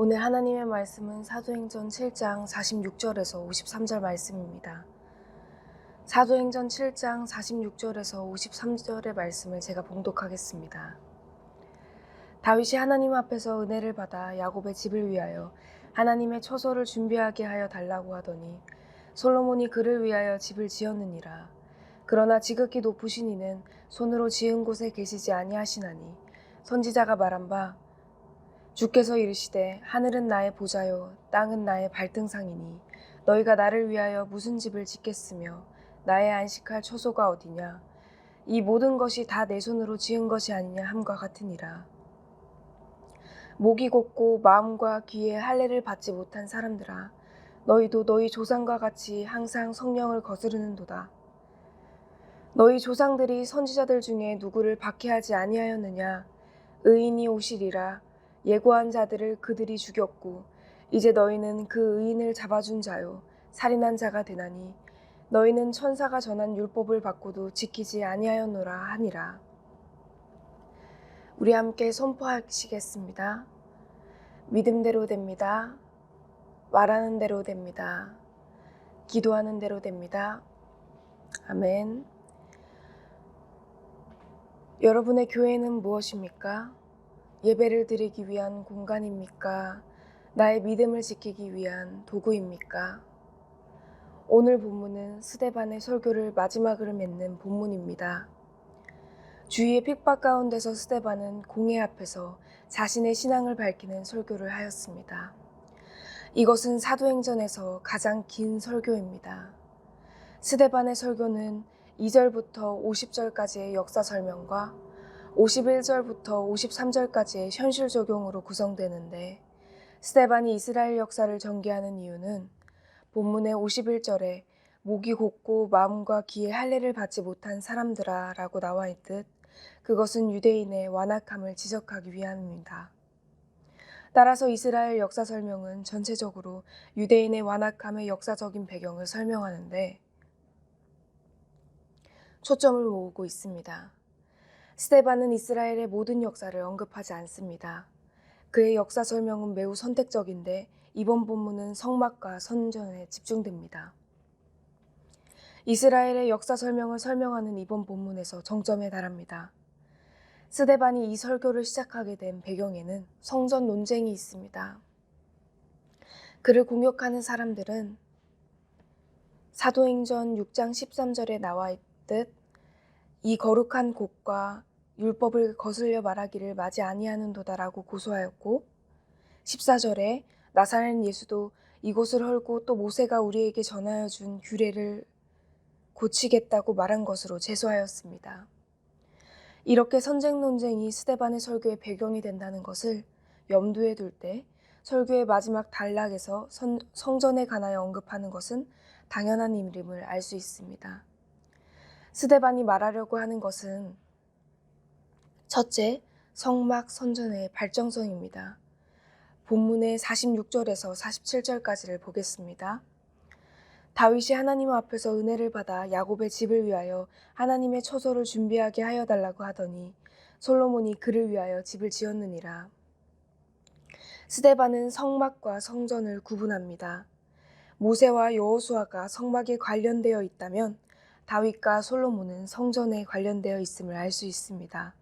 오늘 하나님의 말씀은 사도행전 7장 46절에서 53절 말씀입니다. 사도행전 7장 46절에서 53절의 말씀을 제가 봉독하겠습니다. 다윗이 하나님 앞에서 은혜를 받아 야곱의 집을 위하여 하나님의 처소를 준비하게 하여 달라고 하더니 솔로몬이 그를 위하여 집을 지었느니라. 그러나 지극히 높으신 이는 손으로 지은 곳에 계시지 아니하시나니 선지자가 말한 바 주께서 이르시되 하늘은 나의 보좌요 땅은 나의 발등상이니 너희가 나를 위하여 무슨 집을 짓겠으며 나의 안식할 처소가 어디냐? 이 모든 것이 다 내 손으로 지은 것이 아니냐 함과 같으니라. 목이 곧고 마음과 귀에 할례를 받지 못한 사람들아 너희도 너희 조상과 같이 항상 성령을 거스르는도다. 너희 조상들이 선지자들 중에 누구를 박해하지 아니하였느냐? 의인이 오시리라 예고한 자들을 그들이 죽였고 이제 너희는 그 의인을 잡아준 자요. 살인한 자가 되나니 너희는 천사가 전한 율법을 받고도 지키지 아니하였노라 하니라. 우리 함께 선포하시겠습니다. 믿음대로 됩니다. 말하는 대로 됩니다. 기도하는 대로 됩니다. 아멘. 여러분의 교회는 무엇입니까? 예배를 드리기 위한 공간입니까? 나의 믿음을 지키기 위한 도구입니까? 오늘 본문은 스데반의 설교를 마지막으로 맺는 본문입니다. 주위의 핍박 가운데서 스데반은 공회 앞에서 자신의 신앙을 밝히는 설교를 하였습니다. 이것은 사도행전에서 가장 긴 설교입니다. 스데반의 설교는 2절부터 50절까지의 역사 설명과 51절부터 53절까지의 현실 적용으로 구성되는데 스테반이 이스라엘 역사를 전개하는 이유는 본문의 51절에 목이 곧고 마음과 귀에 할례를 받지 못한 사람들아 라고 나와 있듯 그것은 유대인의 완악함을 지적하기 위함입니다. 따라서 이스라엘 역사 설명은 전체적으로 유대인의 완악함의 역사적인 배경을 설명하는데 초점을 모으고 있습니다. 스테반은 이스라엘의 모든 역사를 언급하지 않습니다. 그의 역사 설명은 매우 선택적인데 이번 본문은 성막과 선전에 집중됩니다. 이스라엘의 역사 설명을 설명하는 이번 본문에서 정점에 달합니다. 스데반이 이 설교를 시작하게 된 배경에는 성전 논쟁이 있습니다. 그를 공격하는 사람들은 사도행전 6장 13절에 나와 있듯 이 거룩한 곳과 율법을 거슬려 말하기를 맞이 아니하는도다라고 고소하였고 14절에 나사렛 예수도 이곳을 헐고 또 모세가 우리에게 전하여 준 규례를 고치겠다고 말한 것으로 제소하였습니다. 이렇게 선쟁 논쟁이 스데반의 설교의 배경이 된다는 것을 염두에 둘 때 설교의 마지막 단락에서 선, 성전에 관하여 언급하는 것은 당연한 일임을 알 수 있습니다. 스데반이 말하려고 하는 것은 첫째, 성막 선전의 발정성입니다. 본문의 46절에서 47절까지를 보겠습니다. 다윗이 하나님 앞에서 은혜를 받아 야곱의 집을 위하여 하나님의 처소를 준비하게 하여 달라고 하더니 솔로몬이 그를 위하여 집을 지었느니라. 스데반은 성막과 성전을 구분합니다. 모세와 여호수아가 성막에 관련되어 있다면 다윗과 솔로몬은 성전에 관련되어 있음을 알 수 있습니다.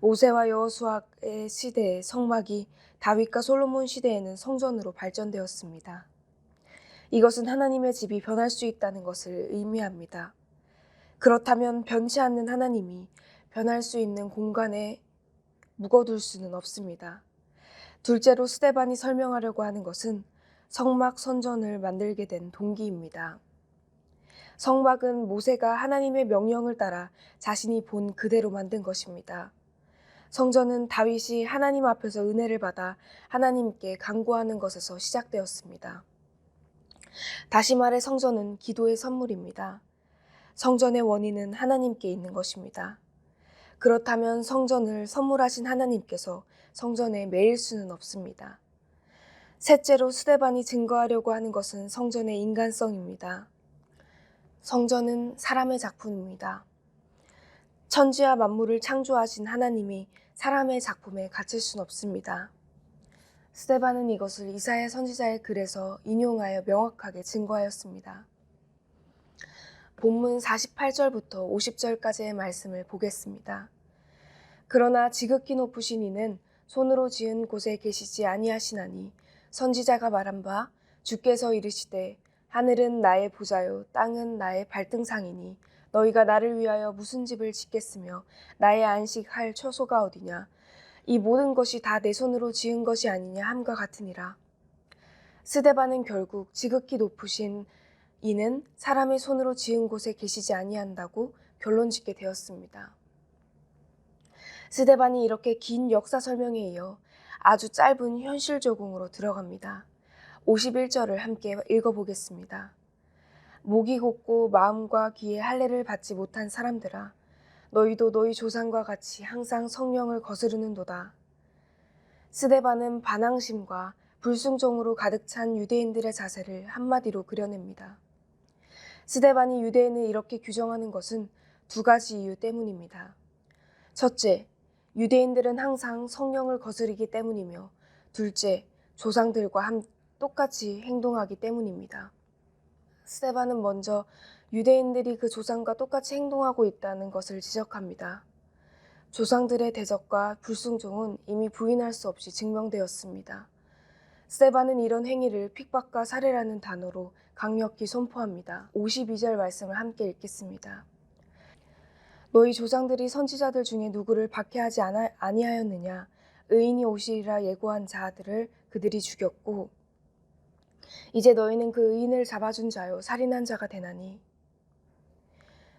모세와 여호수아의 시대의 성막이 다윗과 솔로몬 시대에는 성전으로 발전되었습니다. 이것은 하나님의 집이 변할 수 있다는 것을 의미합니다. 그렇다면 변치 않는 하나님이 변할 수 있는 공간에 묵어둘 수는 없습니다. 둘째로 스데반이 설명하려고 하는 것은 성막 선전을 만들게 된 동기입니다. 성막은 모세가 하나님의 명령을 따라 자신이 본 그대로 만든 것입니다. 성전은 다윗이 하나님 앞에서 은혜를 받아 하나님께 간구하는 것에서 시작되었습니다. 다시 말해 성전은 기도의 선물입니다. 성전의 원인은 하나님께 있는 것입니다. 그렇다면 성전을 선물하신 하나님께서 성전에 매일 수는 없습니다. 셋째로 스데반이 증거하려고 하는 것은 성전의 인간성입니다. 성전은 사람의 작품입니다. 천지와 만물을 창조하신 하나님이 사람의 작품에 갇힐 순 없습니다. 스테반은 이것을 이사야 선지자의 글에서 인용하여 명확하게 증거하였습니다. 본문 48절부터 50절까지의 말씀을 보겠습니다. 그러나 지극히 높으신 이는 손으로 지은 곳에 계시지 아니하시나니 선지자가 말한 바 주께서 이르시되 하늘은 나의 보좌요 땅은 나의 발등상이니 너희가 나를 위하여 무슨 집을 짓겠으며 나의 안식할 처소가 어디냐 이 모든 것이 다 내 손으로 지은 것이 아니냐 함과 같으니라 스데반은 결국 지극히 높으신 이는 사람의 손으로 지은 곳에 계시지 아니한다고 결론짓게 되었습니다. 스데반이 이렇게 긴 역사 설명에 이어 아주 짧은 현실 적응으로 들어갑니다. 51절을 함께 읽어보겠습니다. 목이 곧고 마음과 귀에 할례를 받지 못한 사람들아 너희도 너희 조상과 같이 항상 성령을 거스르는도다. 스데반은 반항심과 불순종으로 가득 찬 유대인들의 자세를 한마디로 그려냅니다. 스데반이 유대인을 이렇게 규정하는 것은 두 가지 이유 때문입니다. 첫째, 유대인들은 항상 성령을 거스르기 때문이며 둘째, 조상들과 함 똑같이 행동하기 때문입니다. 스테반은 먼저 유대인들이 그 조상과 똑같이 행동하고 있다는 것을 지적합니다. 조상들의 대적과 불순종은 이미 부인할 수 없이 증명되었습니다. 스테반은 이런 행위를 핍박과 살해라는 단어로 강력히 선포합니다. 52절 말씀을 함께 읽겠습니다. 너희 조상들이 선지자들 중에 누구를 박해하지 아니하였느냐? 의인이 오시리라 예고한 자들을 그들이 죽였고 이제 너희는 그 의인을 잡아준 자요 살인한 자가 되나니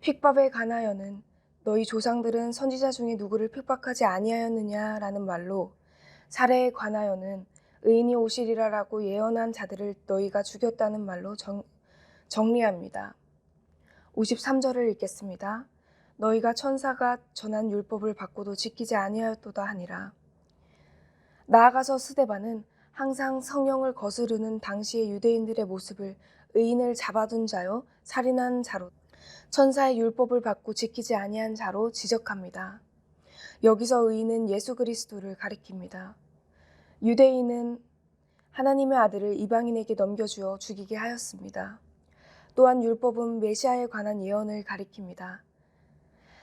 핍박에 관하여는 너희 조상들은 선지자 중에 누구를 핍박하지 아니하였느냐라는 말로 살해에 관하여는 의인이 오시리라라고 예언한 자들을 너희가 죽였다는 말로 정, 정리합니다. 53절을 읽겠습니다. 너희가 천사가 전한 율법을 받고도 지키지 아니하였도다 하니라. 나아가서 스데반은 항상 성령을 거스르는 당시의 유대인들의 모습을 의인을 잡아둔 자요 살인한 자로 천사의 율법을 받고 지키지 아니한 자로 지적합니다. 여기서 의인은 예수 그리스도를 가리킵니다. 유대인은 하나님의 아들을 이방인에게 넘겨주어 죽이게 하였습니다. 또한 율법은 메시아에 관한 예언을 가리킵니다.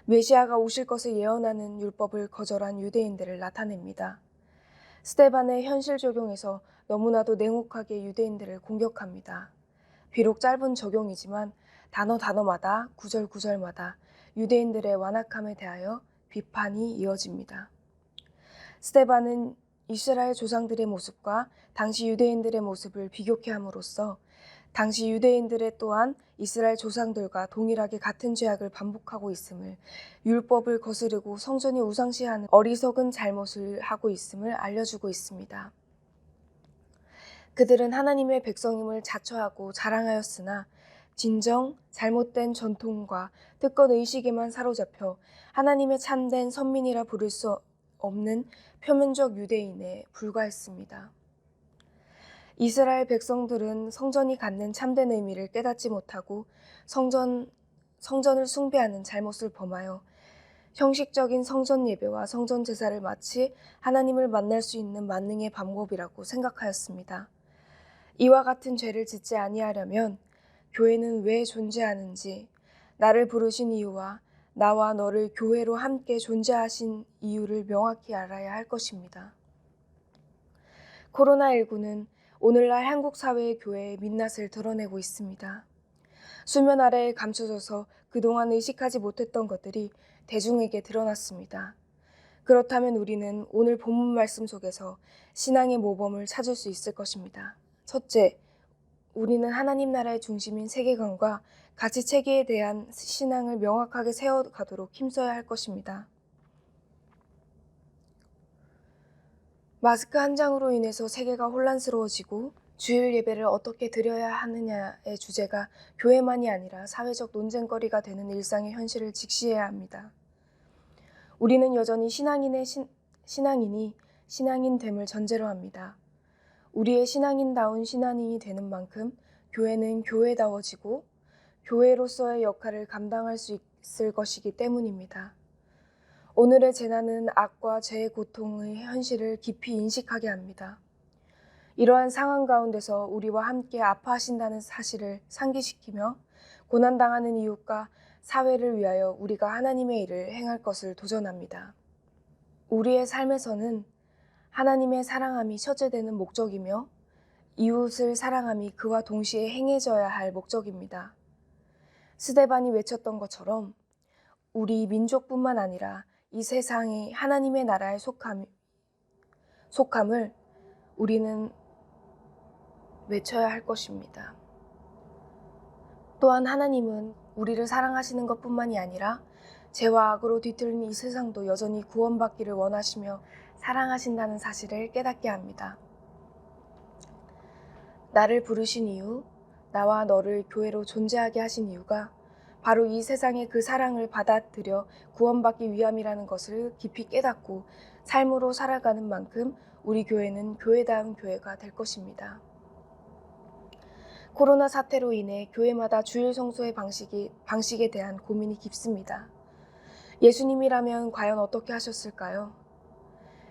메시아가 오실 것을 예언하는 율법을 거절한 유대인들을 나타냅니다. 스테반의 현실 적용에서 너무나도 냉혹하게 유대인들을 공격합니다. 비록 짧은 적용이지만 단어 단어마다 구절 구절마다 유대인들의 완악함에 대하여 비판이 이어집니다. 스테반은 이스라엘 조상들의 모습과 당시 유대인들의 모습을 비교케 함으로써 당시 유대인들의 또한 이스라엘 조상들과 동일하게 같은 죄악을 반복하고 있음을 율법을 거스르고 성전이 우상시하는 어리석은 잘못을 하고 있음을 알려주고 있습니다. 그들은 하나님의 백성임을 자처하고 자랑하였으나 진정 잘못된 전통과 특권 의식에만 사로잡혀 하나님의 참된 선민이라 부를 수 없는 표면적 유대인에 불과했습니다. 이스라엘 백성들은 성전이 갖는 참된 의미를 깨닫지 못하고 성전, 성전을 숭배하는 잘못을 범하여 형식적인 성전 예배와 성전 제사를 마치 하나님을 만날 수 있는 만능의 방법이라고 생각하였습니다. 이와 같은 죄를 짓지 아니하려면 교회는 왜 존재하는지 나를 부르신 이유와 나와 너를 교회로 함께 존재하신 이유를 명확히 알아야 할 것입니다. 코로나19는 오늘날 한국 사회의 교회의 민낯을 드러내고 있습니다. 수면 아래에 감춰져서 그동안 의식하지 못했던 것들이 대중에게 드러났습니다. 그렇다면 우리는 오늘 본문 말씀 속에서 신앙의 모범을 찾을 수 있을 것입니다. 첫째, 우리는 하나님 나라의 중심인 세계관과 가치 체계에 대한 신앙을 명확하게 세워가도록 힘써야 할 것입니다. 마스크 한 장으로 인해서 세계가 혼란스러워지고 주일 예배를 어떻게 드려야 하느냐의 주제가 교회만이 아니라 사회적 논쟁거리가 되는 일상의 현실을 직시해야 합니다. 우리는 여전히 신앙인의 신, 신앙인이 신앙인 됨을 전제로 합니다. 우리의 신앙인다운 신앙인이 되는 만큼 교회는 교회다워지고 교회로서의 역할을 감당할 수 있을 것이기 때문입니다. 오늘의 재난은 악과 죄의 고통의 현실을 깊이 인식하게 합니다. 이러한 상황 가운데서 우리와 함께 아파하신다는 사실을 상기시키며 고난당하는 이웃과 사회를 위하여 우리가 하나님의 일을 행할 것을 도전합니다. 우리의 삶에서는 하나님의 사랑함이 첫째되는 목적이며 이웃을 사랑함이 그와 동시에 행해져야 할 목적입니다. 스데반이 외쳤던 것처럼 우리 민족뿐만 아니라 이 세상이 하나님의 나라에 속함, 속함을 우리는 외쳐야 할 것입니다. 또한 하나님은 우리를 사랑하시는 것뿐만이 아니라 죄와 악으로 뒤틀린 이 세상도 여전히 구원받기를 원하시며 사랑하신다는 사실을 깨닫게 합니다. 나를 부르신 이유, 나와 너를 교회로 존재하게 하신 이유가 바로 이 세상의 그 사랑을 받아들여 구원받기 위함이라는 것을 깊이 깨닫고 삶으로 살아가는 만큼 우리 교회는 교회다운 교회가 될 것입니다. 코로나 사태로 인해 교회마다 주일 성수의 방식이, 방식에 대한 고민이 깊습니다. 예수님이라면 과연 어떻게 하셨을까요?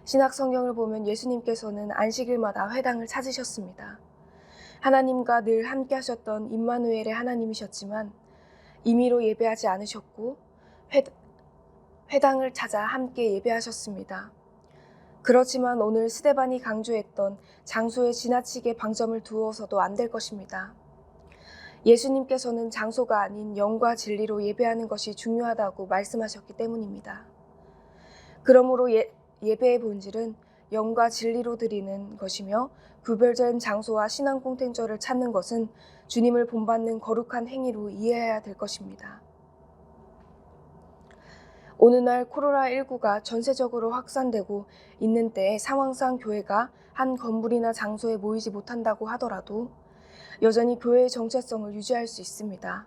신약 성경을 보면 예수님께서는 안식일마다 회당을 찾으셨습니다. 하나님과 늘 함께 하셨던 임마누엘의 하나님이셨지만 임의로 예배하지 않으셨고 회, 회당을 찾아 함께 예배하셨습니다. 그렇지만 오늘 스데반이 강조했던 장소에 지나치게 방점을 두어서도 안 될 것입니다. 예수님께서는 장소가 아닌 영과 진리로 예배하는 것이 중요하다고 말씀하셨기 때문입니다. 그러므로 예, 예배의 본질은 영과 진리로 드리는 것이며 구별된 장소와 신앙 공탱절을 찾는 것은 주님을 본받는 거룩한 행위로 이해해야 될 것입니다. 오늘날 코로나19가 전세적으로 확산되고 있는 때에 상황상 교회가 한 건물이나 장소에 모이지 못한다고 하더라도 여전히 교회의 정체성을 유지할 수 있습니다.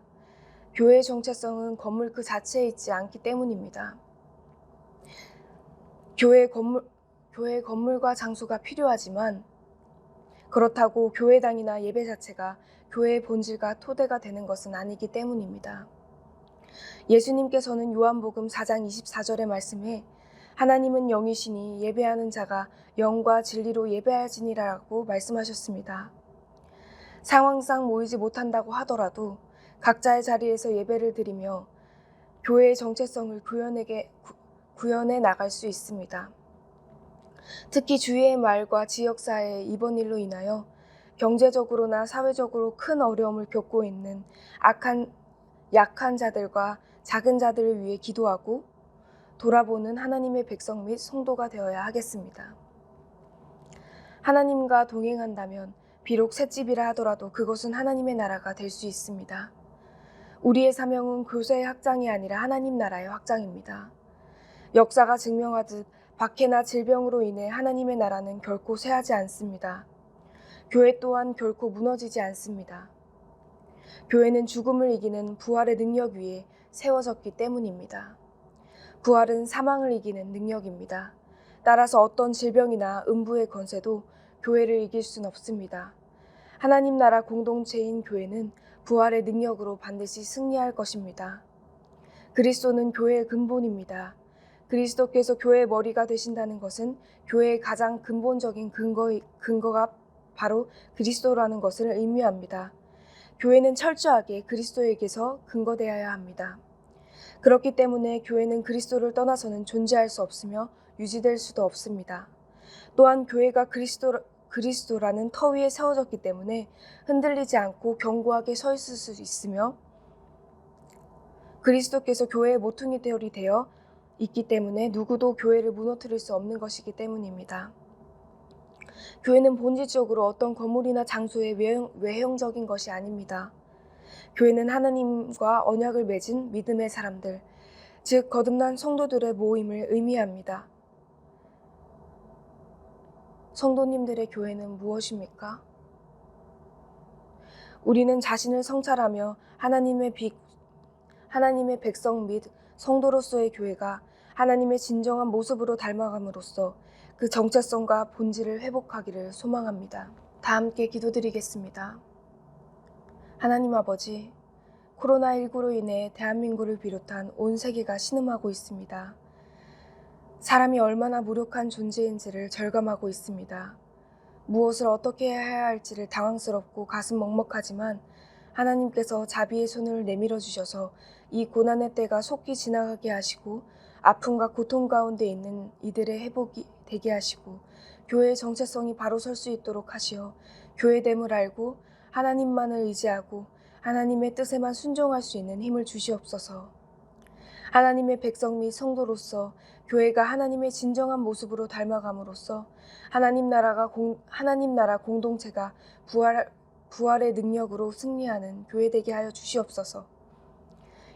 교회의 정체성은 건물 그 자체에 있지 않기 때문입니다. 교회 건물, 교회 건물과 장소가 필요하지만 그렇다고 교회당이나 예배 자체가 교회의 본질과 토대가 되는 것은 아니기 때문입니다. 예수님께서는 요한복음 4장 24절의 말씀에 하나님은 영이시니 예배하는 자가 영과 진리로 예배하지니라고 말씀하셨습니다. 상황상 모이지 못한다고 하더라도 각자의 자리에서 예배를 드리며 교회의 정체성을 구현에게, 구현해 나갈 수 있습니다. 특히 주위의 말과 지역사회의 이번 일로 인하여 경제적으로나 사회적으로 큰 어려움을 겪고 있는 악한, 약한 자들과 작은 자들을 위해 기도하고 돌아보는 하나님의 백성 및 성도가 되어야 하겠습니다. 하나님과 동행한다면 비록 새집이라 하더라도 그것은 하나님의 나라가 될 수 있습니다. 우리의 사명은 교세의 확장이 아니라 하나님 나라의 확장입니다. 역사가 증명하듯 박해나 질병으로 인해 하나님의 나라는 결코 쇠하지 않습니다. 교회 또한 결코 무너지지 않습니다. 교회는 죽음을 이기는 부활의 능력 위에 세워졌기 때문입니다. 부활은 사망을 이기는 능력입니다. 따라서 어떤 질병이나 음부의 권세도 교회를 이길 순 없습니다. 하나님 나라 공동체인 교회는 부활의 능력으로 반드시 승리할 것입니다. 그리스도는 교회의 근본입니다. 그리스도께서 교회의 머리가 되신다는 것은 교회의 가장 근본적인 근거, 근거가 바로 그리스도라는 것을 의미합니다. 교회는 철저하게 그리스도에게서 근거되어야 합니다. 그렇기 때문에 교회는 그리스도를 떠나서는 존재할 수 없으며 유지될 수도 없습니다. 또한 교회가 그리스도, 그리스도라는 터 위에 세워졌기 때문에 흔들리지 않고 견고하게 서 있을 수 있으며 그리스도께서 교회의 모퉁이 대열이 되어 있기 때문에 누구도 교회를 무너뜨릴 수 없는 것이기 때문입니다. 교회는 본질적으로 어떤 건물이나 장소의 외형, 외형 적인 것이 아닙니다. 교회는 하나님과 언약을 맺은 믿음의 사람들, 즉 거듭난 성도들의 모임을 의미합니다. 성도님들의 교회는 무엇입니까? 우리는 자신을 성찰하며 하나님의 빅, 하나님의 백성 및 성도로서의 교회가 하나님의 진정한 모습으로 닮아감으로써 그 정체성과 본질을 회복하기를 소망합니다. 다 함께 기도드리겠습니다. 하나님 아버지, 코로나19로 인해 대한민국을 비롯한 온 세계가 신음하고 있습니다. 사람이 얼마나 무력한 존재인지를 절감하고 있습니다. 무엇을 어떻게 해야 할지를 당황스럽고 가슴 먹먹하지만 하나님께서 자비의 손을 내밀어 주셔서 이 고난의 때가 속히 지나가게 하시고 아픔과 고통 가운데 있는 이들의 회복이 되게 하시고 교회의 정체성이 바로 설 수 있도록 하시어 교회됨을 알고 하나님만을 의지하고 하나님의 뜻에만 순종할 수 있는 힘을 주시옵소서. 하나님의 백성 및 성도로서 교회가 하나님의 진정한 모습으로 닮아감으로써 하나님 나라가 공, 하나님 나라 공동체가 부활 부활의 능력으로 승리하는 교회 되게 하여 주시옵소서.